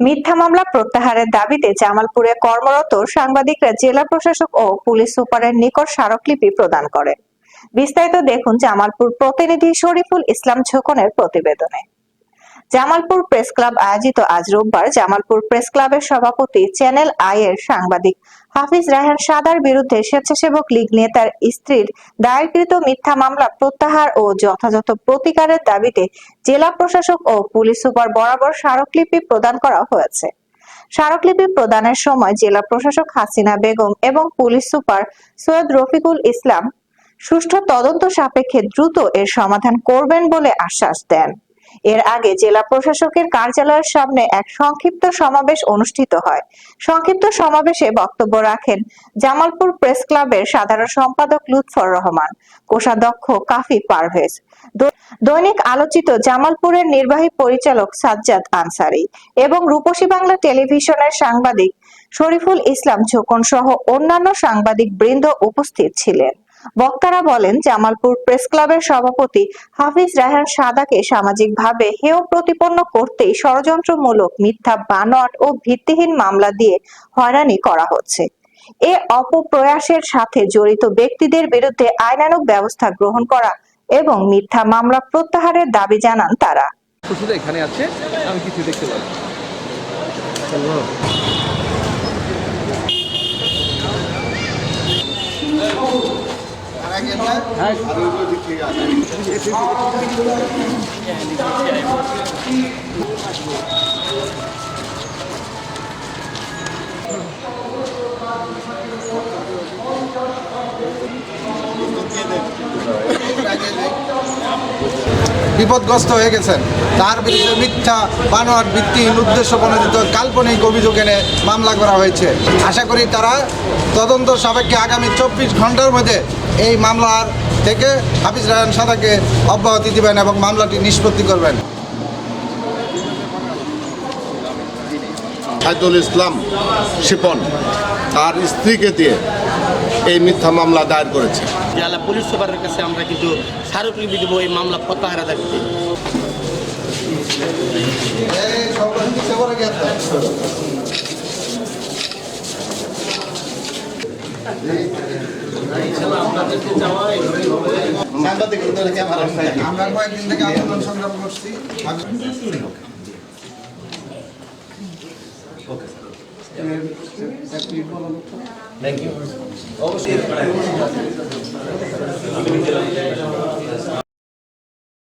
মিথ্যা মামলা প্রত্যাহারের দাবিতে জামালপুরে কর্মরত সাংবাদিকরা জেলা প্রশাসক ও পুলিশ সুপারের নিকট স্মারকলিপি প্রদান করেন বিস্তারিত দেখুন জামালপুর প্রতিনিধি শরীফুল ইসলাম ছোকনের প্রতিবেদনে। জামালপুর প্রেস ক্লাব আয়োজিত আজ রোববার জামালপুর প্রেস ক্লাবের সভাপতি চ্যানেল আই এর সাংবাদিক হাফিজ রায়হান সাদার বিরুদ্ধে স্বেচ্ছাসেবক লীগ নেতার স্ত্রীর দায়েরকৃত মিথ্যা মামলা প্রত্যাহার ও যথাযথ প্রতিকারের দাবিতে জেলা প্রশাসক ও পুলিশ সুপার বরাবর স্মারকলিপি প্রদান করা হয়েছে। স্মারকলিপি প্রদানের সময় জেলা প্রশাসক হাসিনা বেগম এবং পুলিশ সুপার সৈয়দ রফিকুল ইসলাম সুষ্ঠু তদন্ত সাপেক্ষে দ্রুত এর সমাধান করবেন বলে আশ্বাস দেন। এর আগে জেলা প্রশাসকের কার্যালয়ের সামনে এক সংক্ষিপ্ত সমাবেশ অনুষ্ঠিত হয়। সংক্ষিপ্ত সমাবেশে বক্তব্য রাখেন জামালপুর প্রেস ক্লাবের সাধারণ সম্পাদক লুৎফর রহমান, কোষাধ্যক্ষ কাফি পারভেজ দৈনিক আলোচিত জামালপুরের নির্বাহী পরিচালক সাজ্জাদ আনসারি এবং রূপসী বাংলা টেলিভিশনের সাংবাদিক শরীফুল ইসলাম ঝোকন সহ অন্যান্য সাংবাদিক বৃন্দ উপস্থিত ছিলেন। বক্তারা বলেন, জামালপুর প্রেস ক্লাবের সভাপতি হাফিজ রায়হান সাদাকে সামাজিকভাবে হেয় প্রতিপন্ন করতেই ষড়যন্ত্রমূলক মিথ্যা বানোয়াট ও ভিত্তিহীন মামলা দিয়ে হয়রানি করা হচ্ছে। এ অপপ্রয়াসের সাথে জড়িত ব্যক্তিদের বিরুদ্ধে আইনানুগ ব্যবস্থা গ্রহণ করা এবং মিথ্যা মামলা প্রত্যাহারের দাবি জানান তারা। এখানে আছে, আমি কিছু দেখতে পাবো বিপদগ্রস্ত হয়ে গেছেন। তার বিরুদ্ধে মিথ্যা বানোয়ার ভিত্তিহীন উদ্দেশ্য প্রণোদিত কাল্পনিক অভিযোগ এনে মামলা করা হয়েছে। আশা করি তারা তদন্ত সাপেক্ষে আগামী চব্বিশ ঘণ্টার মধ্যে এই মামলার থেকে হাফিজ রায়ন সাদাকে অব্যাহতি দিবেন এবং মামলাটি নিষ্পত্তি করবেন। সাইদুল ইসলাম শিপন, তার স্ত্রীকে দিয়ে এই মিথ্যা মামলা দায়ের করেছে। জেলা পুলিশ সুপারের কাছে আমরা কিন্তু স্মারকলিপি দেবো এই মামলা প্রত্যাহারের দাবিতে আমরা কয়েকদিন থেকে আন্দোলন সংগ্রাম করছি Thank you.